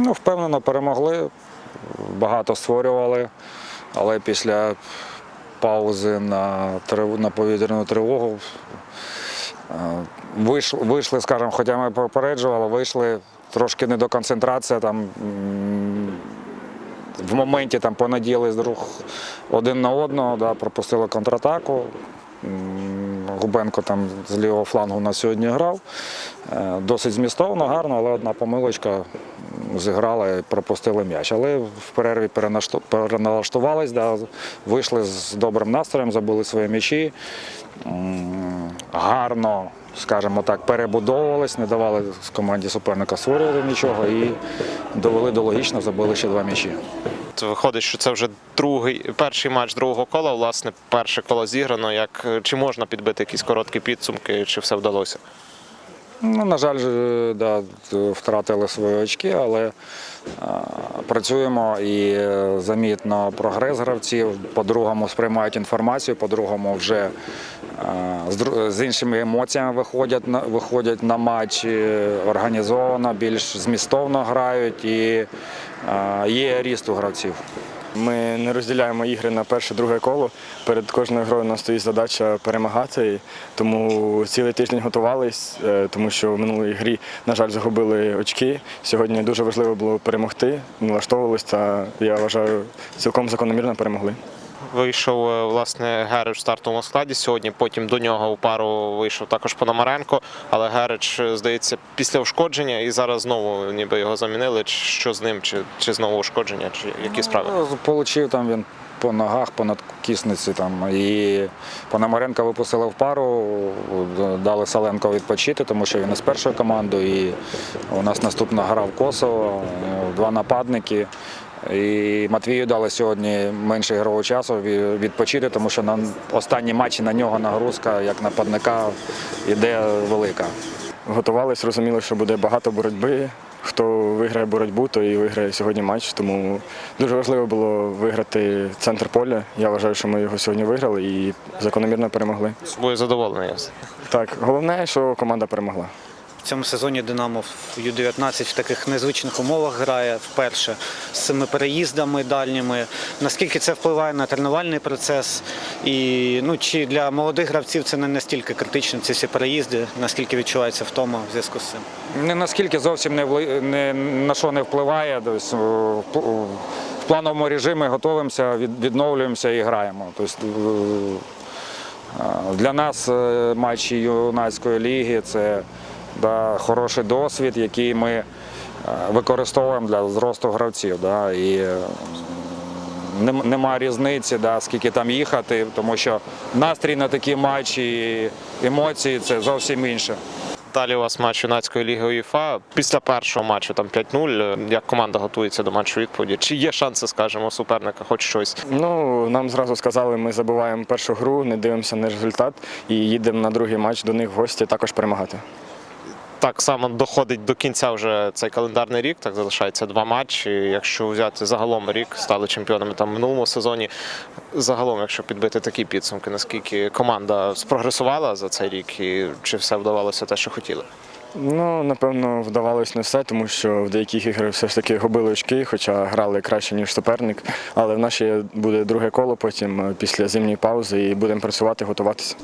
Ну, впевнено, перемогли, багато створювали, але після паузи на, на повітряну тривогу е, вийшли, скажімо, хоча ми попереджували, вийшли трошки не до концентрації. Там, в моменті там понадіялись друг один на одного, да, пропустили контратаку. Губенко там з лівого флангу у нас сьогодні грав. Е, Досить змістовно, гарно, але одна помилочка зіграла і пропустили м'яч. Але в перерві переналаштувались, да, вийшли з добрим настроєм, забули свої м'ячі. Гарно, скажімо так, перебудовувались, не давали команді суперника створювати нічого і довели до логічно, забили ще два м'ячі. От Виходить, що це вже другий перший матч другого кола. Власне, перше коло зіграно. Як чи можна підбити якісь короткі підсумки, чи все вдалося? Ну, на жаль, е, да, втратили свої очки, але а, працюємо і е, замітно прогрес гравців. По-другому сприймають інформацію, по-другому вже а, з, з іншими емоціями виходять виходять на матч е, організовано, більш змістовно грають і а, є ріст у гравців. Ми не розділяємо ігри на перше, друге коло. Перед кожною грою у нас стоїть задача перемагати. Тому цілий тиждень готувались, е, тому що в минулій грі, на жаль, загубили очки. Сьогодні дуже важливо було перемогти, налаштовувалися. я вважаю, цілком закономірно перемогли. Вийшов е, власне Герич в стартовому складі сьогодні. Потім до нього у пару вийшов також Пономаренко. Але Герич, е, здається, після ушкодження і зараз знову ніби його замінили. Чи Що з ним? Чи, чи знову ушкодження, чи які справи? Ну, Получив там він по ногах, по надкісниці там. І Пономаренка випустили в пару, дали Саленко відпочити, тому що він із першою командою. І у нас наступна гра в Косово, е, два нападники. І Матвію дали сьогодні менше ігрового часу відпочити, тому що на останні матчі на нього нагрузка як нападника йде велика. Готувались, розуміли, що буде багато боротьби. Хто виграє боротьбу, той і виграє сьогодні матч. Тому дуже важливо було виграти центр поля. Я вважаю, що ми його сьогодні виграли і закономірно перемогли. Собою задоволений. Так, головне, що команда перемогла. В цьому сезоні Динамо в Ю-19 в таких незвичних умовах грає вперше з цими переїздами дальніми. Наскільки це впливає на тренувальний процес? І ну, чи для молодих гравців це не настільки критично, ці всі переїзди, наскільки відчувається втома в зв'язку з цим? Не наскільки зовсім не, вли- не на що не впливає. Тобто, в плановому режимі готуємося, відновлюємося і граємо. Тобто, для нас е, матчі юнацької ліги це да, хороший досвід, який ми е, використовуємо для зросту гравців. Да, і, е, Нема різниці, да, скільки там їхати, тому що настрій на такі матчі, емоції це зовсім інше. Далі у вас матч юнацької ліги УЄФА. Після першого матчу там 5-0. е, Як команда готується до матчу відповіді? Чи є шанси, скажімо, суперника, хоч щось? Ну, нам зразу сказали, ми забуваємо першу гру, не дивимося на результат і їдемо на другий матч до них в гості також перемагати. Так само доходить до кінця вже цей календарний рік. Так залишається два матчі. Якщо взяти загалом рік, стали чемпіонами там в минулому сезоні. Загалом, якщо підбити такі підсумки, наскільки команда спрогресувала за цей рік, і чи все вдавалося те, що хотіли? Ну, напевно, вдавалось не все, тому що в деяких іграх все ж таки губили очки, хоча грали краще, ніж суперник. Але в ще буде друге коло потім е, після зимньої паузи і будемо працювати, готуватися.